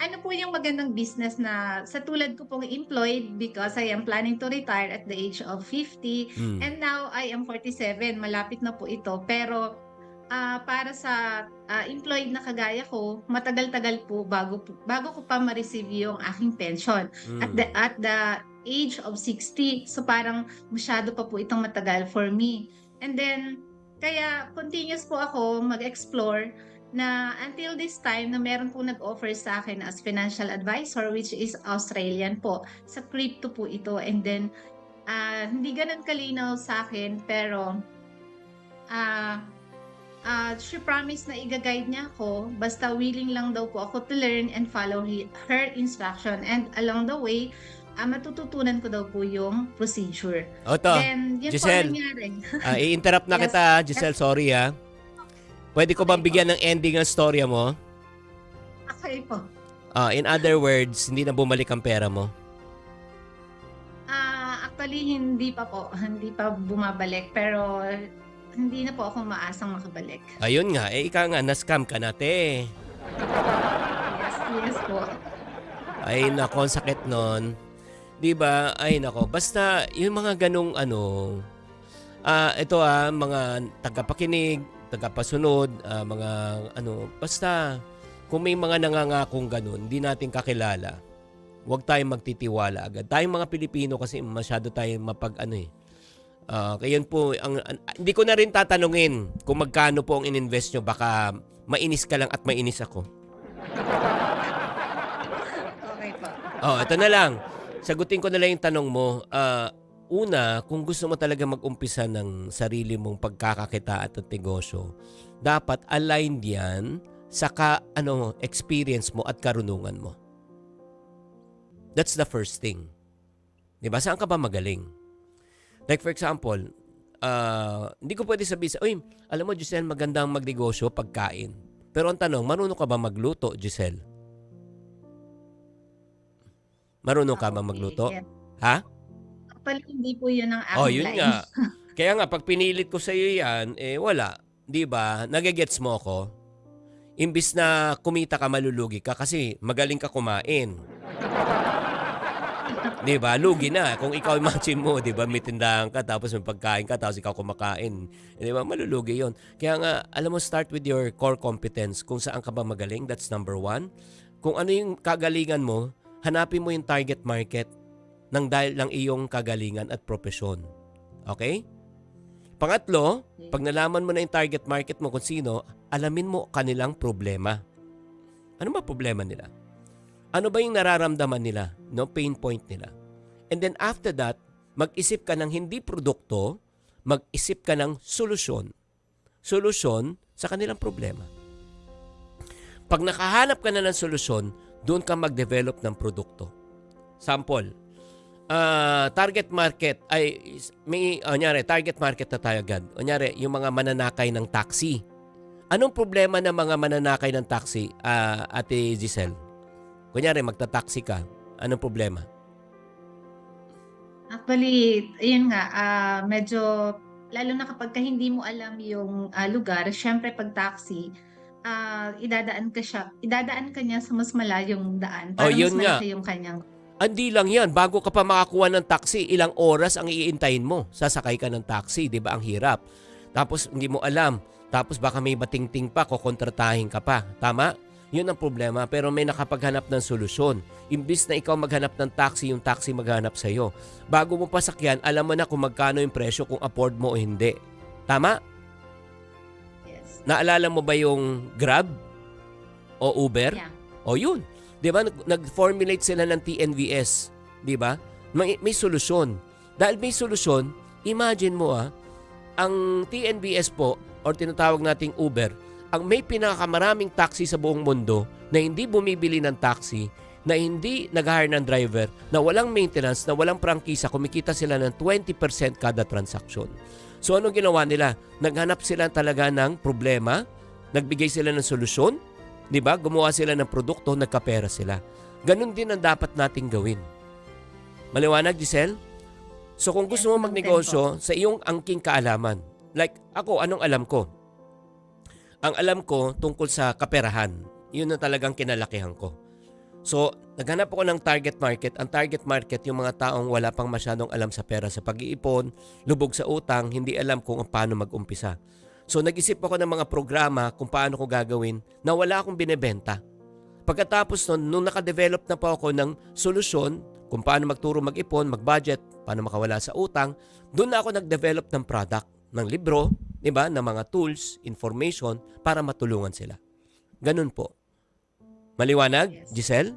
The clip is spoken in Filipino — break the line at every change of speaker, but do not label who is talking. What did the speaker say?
ano po yung magandang business na sa tulad ko pong employed because I am planning to retire at the age of 50
Mm.
and now I am 47. Malapit na po ito. Pero ah, para sa ah, employed na kagaya ko, matagal-tagal po bago, bago ko pa ma-receive yung aking pension. At
Mm.
the, at the age of 60. So parang masyado pa po itong matagal for me. And then, kaya continuous po ako mag-explore na until this time na meron po nag-offer sa akin as financial advisor which is Australian po. Sa crypto po ito. And then, ah, hindi ganun kalinaw sa akin pero ah ah, she promised na i-guide niya ako basta willing lang daw po ako to learn and follow he- her instruction and along the way ah, matututunan ko daw po yung procedure.
O to,
Then, yun
Giselle.
po nangyari.
ah, i-interrupt na
Yes.
kita, Giselle, sorry ah. Pwede ko bang bigyan ng ending ang storya mo?
Okay po.
Ah, in other words, hindi na bumalik ang pera mo.
Ah, actually, hindi pa po. Hindi pa bumabalik. Pero, hindi na po ako maasang makabalik.
Ayun nga, eh ika nga, na-scam ka na, te.
Yes, yes po.
Ay nako, ang sakit nun. 'Di ba? Ay nako, basta yung mga ganong ano ah ito ah mga tagapakinig, tagapasunod, ah, mga ano, basta kung may mga nangangakong ganun, hindi natin kakilala. Huwag tayong magtitiwala agad. Tayong mga Pilipino kasi masyado tayong mapag ano eh. Ah, kaya yun po ang, ang- hindi ko na rin tatanungin kung magkano po ang ininvest nyo baka mainis ka lang at mainis ako.
Okay po.
Oh, ito na lang. Sagutin ko na lang yung tanong mo. Ah, una, kung gusto mo talaga mag-umpisa ng sarili mong pagkakakita at negosyo, dapat aligned yan sa ka, ano, experience mo at karunungan mo. That's the first thing. 'Di ba? Saan ka ba magaling? Like for example, ah, hindi ko pwede sabihin sa, Uy, alam mo Giselle, magandang magnegosyo pagkain. Pero ang tanong, marunong ka ba magluto, Giselle? Marunong ka ba magluto?
yes.
Ha?
Actually, hindi po yun ang aking
Oh, yun
line.
nga. Kaya nga, pag pinilit ko sa iyo yan, eh wala. Di ba? Nagigets mo ako? Imbis na kumita ka, malulugi ka kasi magaling ka kumain. Di ba? Lugi na. Kung ikaw imagine mo, di ba? May tindahan ka, tapos may pagkain ka, tapos ikaw kumakain. Di ba? Malulugi yon. Kaya nga, alam mo, start with your core competence. Kung saan ka ba magaling, that's number one. Kung ano yung kagalingan mo, hanapin mo yung target market ng dahil lang iyong kagalingan at propesyon. Okay? Pangatlo, pag nalaman mo na yung target market mo kung sino, alamin mo kanilang problema. Ano ba problema nila? Ano ba yung nararamdaman nila? No pain point nila. And then after that, mag-isip ka ng hindi produkto, mag-isip ka ng solusyon. Solusyon sa kanilang problema. Pag nakahanap ka na ng solusyon, doon ka mag-develop ng produkto. Sample, ah, target market ay may oh, nyari, target market na tayo agad. Kunyari, yung mga mananakay ng taxi. Anong problema ng mga mananakay ng taxi, ah, Ate Giselle? Kunyari, magta-taxi ka. Anong problema?
Actually, ayun nga, ah, medyo, lalo na kapag ka hindi mo alam yung ah, lugar, syempre pag taxi, ah, idadaan ka siya, idadaan ka niya sa mas malayong daan
Oh,
para
yun
mas
nga.
malaki yung kanyang
Andi lang yan. Bago ka pa makakuha ng taxi, ilang oras ang iintayin mo. Sasakay ka ng taxi, di ba? Ang hirap. Tapos hindi mo alam. Tapos baka may batingting pa, kukontratahin ka pa. Tama? Yun ang problema. Pero may nakapaghanap ng solusyon. Imbis na ikaw maghanap ng taxi, yung taxi maghanap sa'yo. Bago mo pasakyan, alam mo na kung magkano yung presyo, kung afford mo o hindi. Tama?
yes.
Naalala mo ba yung Grab? O Uber?
Yeah.
O yun. 'Di ba Nag- nag-formulate sila ng TNVS, 'di ba? May, may solusyon. Dahil may solusyon, imagine mo ah, ang TNVS po or tinatawag nating Uber, ang may pinakamaraming taxi sa buong mundo na hindi bumibili ng taxi, na hindi nag-hire ng driver, na walang maintenance, na walang prangkisa, kumikita sila ng 20% kada transaction. So ano ginawa nila? Naghanap sila talaga ng problema, nagbigay sila ng solusyon, 'Di ba? Gumawa sila ng produkto, nagkapera sila. Ganon din ang dapat nating gawin. Maliwanag, Giselle? So kung gusto mo magnegosyo sa iyong angking kaalaman, like ako, anong alam ko? Ang alam ko tungkol sa kaperahan, yun na talagang kinalakihan ko. So, naghanap ako ng target market. Ang target market, yung mga taong wala pang masyadong alam sa pera sa pag-iipon, lubog sa utang, hindi alam kung paano mag-umpisa. So, nag-isip ako ng mga programa kung paano ko gagawin na wala akong binebenta. Pagkatapos nun, nung nakadevelop na po ako ng solusyon kung paano magturo mag-ipon, mag-budget, paano makawala sa utang, doon na ako nag-develop ng product, ng libro, di ba, ng mga tools, information para matulungan sila. Ganun po. Maliwanag,
Yes.
Giselle?